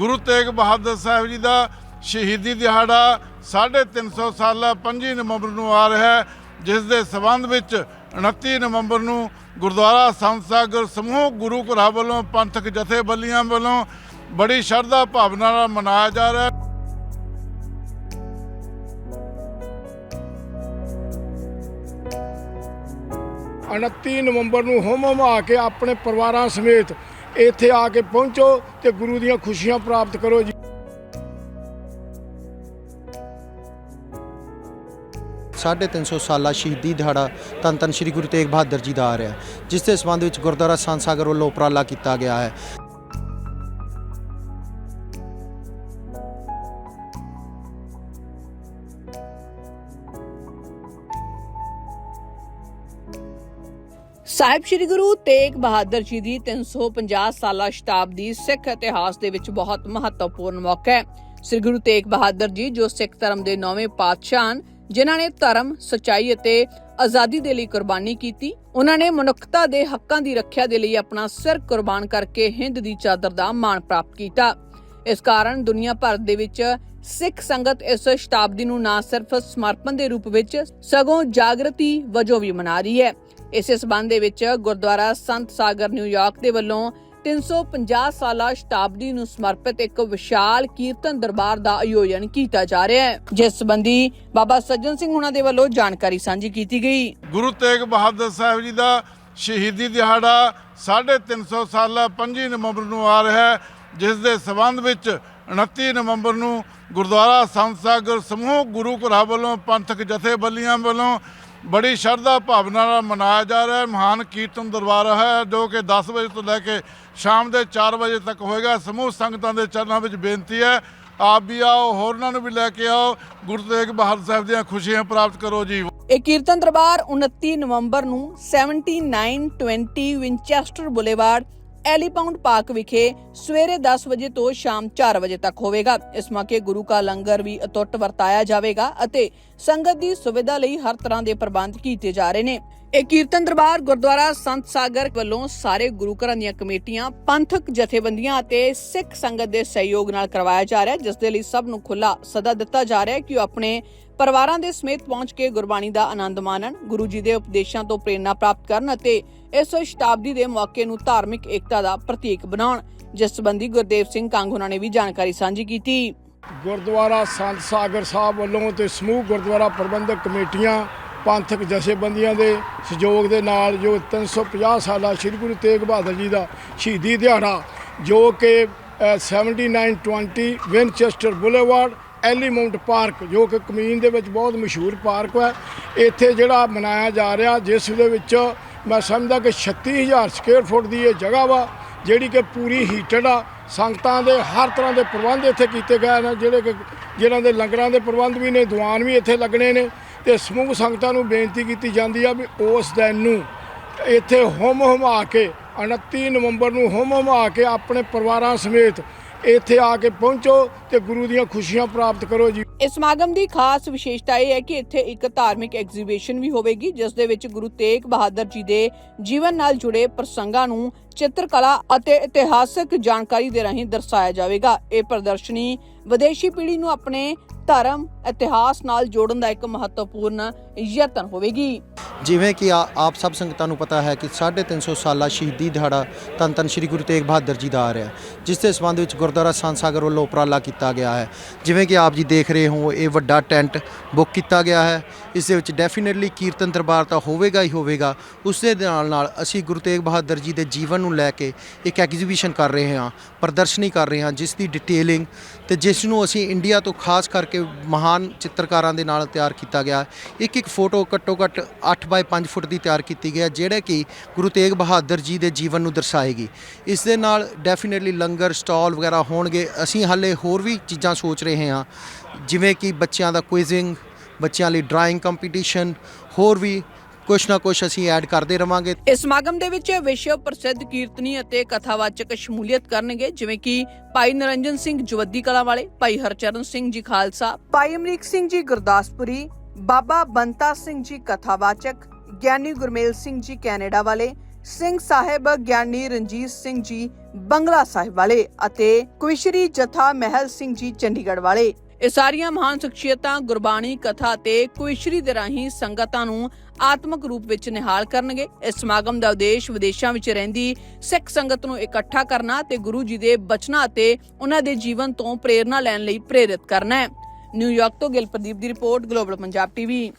ਗੁਰੂ ਤੇਗ ਬਹਾਦਰ ਸਾਹਿਬ ਜੀ ਦਾ ਸ਼ਹੀਦੀ ਦਿਹਾੜਾ 350 ਸਾਲਾ 25 ਨਵੰਬਰ ਨੂੰ ਆ ਰਿਹਾ ਹੈ, ਜਿਸ ਦੇ ਸਬੰਧ ਵਿੱਚ 29 ਨਵੰਬਰ ਨੂੰ ਗੁਰਦੁਆਰਾ ਸੰਤ ਸਾਗਰ ਸਮੂਹ ਗੁਰੂ ਘਰਾਂ ਵੱਲੋਂ ਪੰਥਕ ਜਥੇਬੰਦੀਆਂ ਵੱਲੋਂ ਬੜੀ ਸ਼ਰਧਾ ਭਾਵਨਾ ਨਾਲ ਮਨਾਇਆ ਜਾ ਰਿਹਾ ਹੈ। 29 ਨਵੰਬਰ ਨੂੰ ਹੋਮ ਹਮਾ ਕੇ ਆਪਣੇ ਪਰਿਵਾਰਾਂ ਸਮੇਤ ਇੱਥੇ ਆ ਕੇ ਪਹੁੰਚੋ ਤੇ ਗੁਰੂ ਦੀਆਂ ਖੁਸ਼ੀਆਂ ਪ੍ਰਾਪਤ ਕਰੋ ਜੀ। ਸਾਢੇ ਤਿੰਨ ਸੌ ਸਾਲਾ ਸ਼ਹੀਦੀ ਦਿਹਾੜਾ ਧੰਨ ਧੰਨ ਸ੍ਰੀ ਗੁਰੂ ਤੇਗ ਬਹਾਦਰ ਜੀ ਦਾ ਆ ਰਿਹਾ ਜਿਸ ਦੇ ਸੰਬੰਧ ਵਿੱਚ ਗੁਰਦੁਆਰਾ ਸੰਤ ਸਾਗਰ ਵੱਲੋਂ ਉਪਰਾਲਾ ਕੀਤਾ ਗਿਆ ਹੈ। ਸਾਹਿਬ ਸ੍ਰੀ ਗੁਰੂ ਤੇਗ ਬਹਾਦਰ ਜੀ ਦੀ 350 ਸਾਲਾ ਸ਼ਤਾਬਦੀ ਸਿੱਖ ਇਤਿਹਾਸ ਦੇ ਵਿੱਚ ਬਹੁਤ ਮਹੱਤਵਪੂਰਨ ਮੌਕਾ ਹੈ। ਸ੍ਰੀ ਗੁਰੂ ਤੇਗ ਬਹਾਦਰ ਜੀ, ਜੋ ਸਿੱਖ ਧਰਮ ਦੇ ਨੌਵੇਂ ਪਾਤਸ਼ਾਹ ਹਨ, ਜਿਨ੍ਹਾਂ ਨੇ ਧਰਮ, ਸਚਾਈ ਅਤੇ ਆਜ਼ਾਦੀ ਦੇ ਲਈ ਕੁਰਬਾਨੀ ਕੀਤੀ। ਉਹਨਾਂ ਨੇ ਮਨੁੱਖਤਾ ਦੇ ਹੱਕਾਂ ਦੀ ਰੱਖਿਆ ਦੇ ਲਈ ਆਪਣਾ ਸਿਰ ਕੁਰਬਾਨ ਕਰਕੇ ਹਿੰਦ ਦੀ ਚਾਦਰ ਦਾ ਮਾਣ ਪ੍ਰਾਪਤ ਕੀਤਾ। ਇਸ ਕਾਰਨ ਦੁਨੀਆ ਭਰ ਦੇ ਵਿੱਚ ਸਿੱਖ ਸੰਗਤ ਇਸ ਸ਼ਤਾਬਦੀ ਨੂੰ ਨਾ ਸਿਰਫ ਸਮਰਪਣ ਦੇ ਰੂਪ ਵਿੱਚ, ਸਗੋਂ ਜਾਗਰਤੀ ਵਜੋਂ ਵੀ ਮਨਾ ਰਹੀ ਹੈ। ਇਸੇ ਸਬੰਧ ਦੇ ਵਿੱਚ ਗੁਰਦੁਆਰਾ ਸੰਤ ਸਾਗਰ ਨਿਊਯਾਰਕ ਦੇ ਵੱਲੋਂ 350 ਸਾਲਾ ਸ਼ਤਾਬਦੀ ਨੂੰ ਸਮਰਪਿਤ ਇੱਕ ਵਿਸ਼ਾਲ ਕੀਰਤਨ ਦਰਬਾਰ ਦਾ ਆਯੋਜਨ ਕੀਤਾ ਜਾ ਰਿਹਾ ਹੈ। ਜਿਸ ਸੰਬੰਧੀ ਬਾਬਾ ਸੱਜਣ ਸਿੰਘ ਹੁਣਾਂ ਦੇ ਵੱਲੋਂ ਜਾਣਕਾਰੀ ਸਾਂਝੀ ਕੀਤੀ ਗਈ। ਗੁਰੂ ਤੇਗ ਬਹਾਦਰ ਸਾਹਿਬ ਜੀ ਦਾ ਸ਼ਹੀਦੀ ਦਿਹਾੜਾ 350 ਸਾਲ 25 ਨਵੰਬਰ ਨੂੰ ਆ ਰਿਹਾ ਹੈ, ਜਿਸ ਦੇ ਸਬੰਧ ਵਿੱਚ 29 ਨਵੰਬਰ ਨੂੰ ਗੁਰਦੁਆਰਾ ਸੰਤ ਸਾਗਰ ਸਮੂਹ ਗੁਰੂ ਘਰਾਂ ਵੱਲੋਂ ਪੰਥਕ ਜਥੇਬੰਦੀਆਂ ਵੱਲੋਂ ਬੜੀ ਸ਼ਰਧਾ ਭਾਵਨਾ ਨਾਲ ਮਨਾਇਆ ਜਾ ਰਿਹਾ ਹੈ। ਮਹਾਨ ਕੀਰਤਨ ਦਰਬਾਰ ਹੈ ਜੋ ਕਿ 10 ਵਜੇ ਤੋਂ ਲੈ ਕੇ ਸ਼ਾਮ ਦੇ 4 ਵਜੇ ਤੱਕ ਹੋਏਗਾ। ਸਮੂਹ ਸੰਗਤਾਂ ਦੇ ਚਰਨਾਂ ਵਿੱਚ ਬੇਨਤੀ ਹੈ, ਆਪ ਵੀ ਆਓ, ਹੋਰਨਾਂ ਨੂੰ ਵੀ ਲੈ ਕੇ ਆਓ। ਗੁਰੂ ਤੇਗ ਬਹਾਦਰ ਸਾਹਿਬ ਦੀਆਂ ਖੁਸ਼ੀਆਂ ਪ੍ਰਾਪਤ ਕਰੋ ਜੀ। ਇਹ ਕੀਰਤਨ ਦਰਬਾਰ 29 ਨਵੰਬਰ ਨੂੰ 7920 ਵਿੰਚੈਸਟਰ ਬੁਲੇਵਾਰਡ ਐਲੀਪਾਉਂਡ ਪਾਰਕ ਵਿਖੇ ਸਵੇਰੇ 10 ਵਜੇ ਤੋਂ ਸ਼ਾਮ 4 ਵਜੇ ਤੱਕ ਹੋਵੇਗਾ। ਇਸ ਮੌਕੇ ਗੁਰੂ ਕਾ ਲੰਗਰ ਵੀ ਅਤੁੱਟ ਵਰਤਾਇਆ ਜਾਵੇਗਾ ਅਤੇ ਸੰਗਤ ਦੀ ਸੁਵਿਧਾ ਲਈ ਹਰ ਤਰ੍ਹਾਂ ਦੇ ਪ੍ਰਬੰਧ ਕੀਤੇ ਜਾ ਰਹੇ ਨੇ। ਇਹ ਕੀਰਤਨ ਦਰਬਾਰ ਗੁਰਦੁਆਰਾ ਸੰਤ ਸਾਗਰ ਵੱਲੋਂ ਸਾਰੇ ਗੁਰੂ ਘਰਾਂ ਦੀਆਂ ਕਮੇਟੀਆਂ, ਪੰਥਕ ਜਥੇਬੰਦੀਆਂ ਅਤੇ ਸਿੱਖ ਸੰਗਤ ਦੇ ਸਹਿਯੋਗ ਨਾਲ ਕਰਵਾਇਆ ਜਾ ਰਿਹਾ ਹੈ, ਜਿਸ ਦੇ ਲਈ ਸਭ ਨੂੰ ਖੁੱਲਾ ਸਦਾ ਦਿੱਤਾ ਜਾ ਰਿਹਾ ਹੈ ਕਿ ਉਹ ਆਪਣੇ ਪਰਿਵਾਰਾਂ ਦੇ ਸਮੇਤ ਪਹੁੰਚ ਕੇ ਗੁਰਬਾਣੀ ਦਾ ਆਨੰਦ ਮਾਣਨ, ਗੁਰੂ ਜੀ ਦੇ ਉਪਦੇਸ਼ਾਂ ਤੋਂ ਪ੍ਰੇਰਣਾ ਪ੍ਰਾਪਤ ਕਰਨ ਅਤੇ ਇਸ ਸ਼ਤਾਬਦੀ ਦੇ ਮੌਕੇ ਨੂੰ ਧਾਰਮਿਕ ਏਕਤਾ ਦਾ ਪ੍ਰਤੀਕ ਬਣਾਉਣ, ਜਿਸ ਸੰਬੰਧੀ ਗੁਰਦੇਵ ਸਿੰਘ ਕੰਗ ਉਹਨਾਂ ਨੇ ਵੀ ਜਾਣਕਾਰੀ ਸਾਂਝੀ ਕੀਤੀ। ਗੁਰਦੁਆਰਾ ਸੰਤ ਸਾਗਰ ਸਾਹਿਬ ਵੱਲੋਂ ਤੇ ਸਮੂਹ ਗੁਰਦੁਆਰਾ ਪ੍ਰਬੰਧਕ ਕਮੇਟੀਆਂ, ਪੰਥਕ ਜਥੇਬੰਦੀਆਂ ਦੇ ਸਹਿਯੋਗ ਦੇ ਨਾਲ ਜੋ 350 ਸਾਲਾ ਸ੍ਰੀ ਗੁਰੂ ਤੇਗ ਬਹਾਦਰ ਜੀ ਦਾ ਸ਼ਹੀਦੀ ਦਿਹਾੜਾ, ਜੋ ਕਿ 7920 ਵਿਨਚੈਸਟਰ ਬੁਲੇਵਾਰਡ ਐਲੀਮਾਉਂਟ ਪਾਰਕ, ਜੋ ਕਿ ਕਮੀਨ ਦੇ ਵਿੱਚ ਬਹੁਤ ਮਸ਼ਹੂਰ ਪਾਰਕ ਹੈ। ਇੱਥੇ ਜਿਹੜਾ ਮਨਾਇਆ ਜਾ ਰਿਹਾ, ਜਿਸ ਦੇ ਵਿੱਚ ਮੈਂ ਸਮਝਦਾ ਕਿ 36000 ਸਕੁਅਰ ਫੁੱਟ ਦੀ ਇਹ ਜਗ੍ਹਾ ਵਾ, ਜਿਹੜੀ ਕਿ ਪੂਰੀ ਹੀਟਡ ਆ। ਸੰਗਤਾਂ ਦੇ ਹਰ ਤਰ੍ਹਾਂ ਦੇ ਪ੍ਰਬੰਧ ਇੱਥੇ ਕੀਤੇ ਗਏ ਨੇ, ਜਿਹੜੇ ਕਿ ਜਿਹਨਾਂ ਦੇ ਲੰਗਰਾਂ ਦੇ ਪ੍ਰਬੰਧ ਵੀ ਨੇ, ਦੀਵਾਨ ਵੀ ਇੱਥੇ ਲੱਗਣੇ ਨੇ। ਤੇ ਸਮੂਹ ਸੰਗਤਾਂ ਨੂੰ ਬੇਨਤੀ ਕੀਤੀ ਜਾਂਦੀ ਆ ਵੀ ਉਸ ਦਿਨ ਨੂੰ ਇੱਥੇ ਹੋਮ ਹਮਾ ਕੇ 29 ਨਵੰਬਰ ਨੂੰ ਹੋਮ ਹਮਾ ਕੇ ਆਪਣੇ ਪਰਿਵਾਰਾਂ ਸਮੇਤ ਇੱਥੇ ਆ ਕੇ ਪਹੁੰਚੋ ਤੇ ਗੁਰੂ ਦੀਆਂ ਖੁਸ਼ੀਆਂ ਪ੍ਰਾਪਤ ਕਰੋ ਜੀ। ਇਸ ਸਮਾਗਮ ਦੀ ਖਾਸ ਵਿਸ਼ੇਸ਼ਤਾ ਇਹ ਹੈ ਕਿ ਇੱਥੇ ਇੱਕ ਧਾਰਮਿਕ ਐਗਜ਼ੀਬਿਸ਼ਨ ਵੀ ਹੋਵੇਗੀ, ਜਿਸ ਦੇ ਵਿੱਚ ਗੁਰੂ ਤੇਗ ਬਹਾਦਰ ਜੀ ਦੇ ਜੀਵਨ ਨਾਲ ਜੁੜੇ ਪ੍ਰਸੰਗਾਂ ਨੂੰ ਚਿੱਤਰਕਲਾ ਅਤੇ ਇਤਿਹਾਸਕ ਜਾਣਕਾਰੀ ਦੇ ਰਾਹੀਂ ਦਰਸਾਇਆ ਜਾਵੇਗਾ। ਇਹ ਪ੍ਰਦਰਸ਼ਨੀ ਵਿਦੇਸ਼ੀ ਪੀੜ੍ਹੀ ਨੂੰ ਆਪਣੇ ਧਰਮ, ਇਤਿਹਾਸ ਨਾਲ ਜੋੜਨ ਦਾ ਇੱਕ ਮਹੱਤਵਪੂਰਨ ਯਤਨ ਹੋਵੇਗੀ। ਜਿਵੇਂ ਕਿ ਆ- ਆਪ ਸਭ ਸੰਗਤਾਂ ਨੂੰ ਪਤਾ ਹੈ ਕਿ 350 ਸਾਲਾ ਸ਼ਹੀਦੀ ਦਿਹਾੜਾ ਧੰਨ ਧੰਨ ਸ੍ਰੀ ਗੁਰੂ ਤੇਗ ਬਹਾਦਰ ਜੀ ਦਾ ਆ ਰਿਹਾ ਜਿਸ ਦੇ ਸੰਬੰਧ ਵਿੱਚ ਗੁਰਦੁਆਰਾ ਸੰਤ ਸਾਗਰ ਵੱਲੋਂ ਉਪਰਾਲਾ ਕੀਤਾ ਗਿਆ ਹੈ। ਜਿਵੇਂ ਕਿ ਆਪ ਜੀ ਦੇਖ ਰਹੇ ਹੋ, ਇਹ ਵੱਡਾ ਟੈਂਟ ਬੁੱਕ ਕੀਤਾ ਗਿਆ ਹੈ। ਇਸ ਦੇ ਵਿੱਚ ਡੈਫੀਨਿਟਲੀ ਕੀਰਤਨ ਦਰਬਾਰ ਤਾਂ ਹੋਵੇਗਾ ਹੀ ਹੋਵੇਗਾ। ਉਸ ਦੇ ਨਾਲ ਨਾਲ ਅਸੀਂ ਗੁਰੂ ਤੇਗ ਬਹਾਦਰ ਜੀ ਦੇ ਜੀਵਨ ਨੂੰ ਲੈ ਕੇ ਇੱਕ ਐਗਜ਼ੀਬਿਸ਼ਨ ਕਰ ਰਹੇ ਹਾਂ, ਪ੍ਰਦਰਸ਼ਨੀ ਕਰ ਰਹੇ ਹਾਂ, ਜਿਸ ਦੀ ਡਿਟੇਲਿੰਗ ਤੇ ਜਿਸ ਨੂੰ ਅਸੀਂ ਇੰਡੀਆ ਤੋਂ ਖਾਸ ਕਰਕੇ ਮਹਾਨ ਚਿੱਤਰਕਾਰਾਂ ਦੇ ਨਾਲ ਤਿਆਰ ਕੀਤਾ ਗਿਆ। ਇੱਕ ਇੱਕ ਫੋਟੋ ਘੱਟੋ ਘੱਟ 8 ਬਾਈ 5 ਫੁੱਟ ਦੀ ਤਿਆਰ ਕੀਤੀ ਗਈ ਹੈ, ਜਿਹੜਾ ਕਿ ਗੁਰੂ ਤੇਗ ਬਹਾਦਰ ਜੀ ਦੇ ਜੀਵਨ ਨੂੰ ਦਰਸਾਏਗੀ। ਇਸ ਦੇ ਨਾਲ ਡੈਫੀਨਿਟਲੀ ਲੰਗਰ, ਸਟਾਲ ਵਗੈਰਾ ਹੋਣਗੇ। ਅਸੀਂ ਹਾਲੇ ਹੋਰ ਵੀ ਚੀਜ਼ਾਂ ਸੋਚ ਰਹੇ ਹਾਂ, ਜਿਵੇਂ ਕਿ ਬੱਚਿਆਂ ਦਾ ਕੁਇਜ਼ਿੰਗ ਬੱਚਿਆਂ ਲਈ ਡਰਾਇੰਗ ਕੰਪੀਟੀਸ਼ਨ ਹੋਰ ਵੀ ਕੁਛ ਨਾ ਕੁਛ ਅਸੀਂ ਐਡ ਕਰਦੇ ਰਵਾਂਗੇ। ਇਸ ਸਮਾਗਮ ਦੇ ਵਿੱਚ ਵਿਸ਼ਵ ਪ੍ਰਸਿੱਧ ਕੀਰਤਨੀ ਅਤੇ ਕਥਾਵਾਚਕ ਸ਼ਮੂਲੀਅਤ ਕਰਨਗੇ, ਜਿਵੇਂ ਕਿ ਭਾਈ ਨਰਿੰਜਨ ਸਿੰਘ ਜਵੱਦੀ ਕਲਾ ਵਾਲੇ, ਭਾਈ ਹਰਚਰਨ ਸਿੰਘ ਜੀ ਖਾਲਸਾ, ਭਾਈ ਅਮਰੀਕ ਸਿੰਘ ਜੀ ਗੁਰਦਾਸਪੁਰੀ, ਬਾਬਾ ਬੰਤਾ ਸਿੰਘ ਜੀ ਕਥਾਵਾਚਕ, ਗਿਆਨੀ ਗੁਰਮੇਲ ਸਿੰਘ ਜੀ ਕੈਨੇਡਾ ਵਾਲੇ, ਸਿੰਘ ਸਾਹਿਬ ਗਿਆਨੀ ਰਣਜੀਤ ਸਿੰਘ ਜੀ ਬੰਗਲਾ ਸਾਹਿਬ ਵਾਲੇ ਅਤੇ ਕੁਇਸ਼ਰੀ ਜਥਾ ਮਹਿਲ ਸਿੰਘ ਜੀ ਚੰਡੀਗੜ੍ਹ ਵਾਲੇ। ਇਹ ਸਾਰੀਆਂ ਮਹਾਨ ਸ਼ਖਸੀਅਤਾਂ, ਗੁਰਬਾਣੀ, ਕਥਾ ਤੇ ਕੁਇਸ਼ਰੀ ਦੇ ਰਾਹੀਂ ਸੰਗਤਾਂ ਨੂੰ ਆਤਮਿਕ ਰੂਪ ਵਿੱਚ ਨਿਹਾਲ ਕਰਨਗੇ। ਇਸ ਸਮਾਗਮ ਦਾ ਉਦੇਸ਼ ਵਿਦੇਸ਼ਾਂ ਵਿੱਚ ਰਹਿੰਦੀ ਸਿੱਖ ਸੰਗਤ ਨੂੰ ਇਕੱਠਾ ਕਰਨਾ ਤੇ ਗੁਰੂ ਜੀ ਦੇ ਬਚਨਾਂ ਅਤੇ ਉਹਨਾਂ ਦੇ ਜੀਵਨ ਤੋਂ ਪ੍ਰੇਰਣਾ ਲੈਣ ਲਈ ਪ੍ਰੇਰਿਤ ਕਰਨਾ ਹੈ। ਨਿਊਯਾਰਕ ਤੋਂ ਗਿਲ ਦੀ ਰਿਪੋਰਟ, ਗਲੋਬਲ ਪੰਜਾਬ ਟੀਵੀ।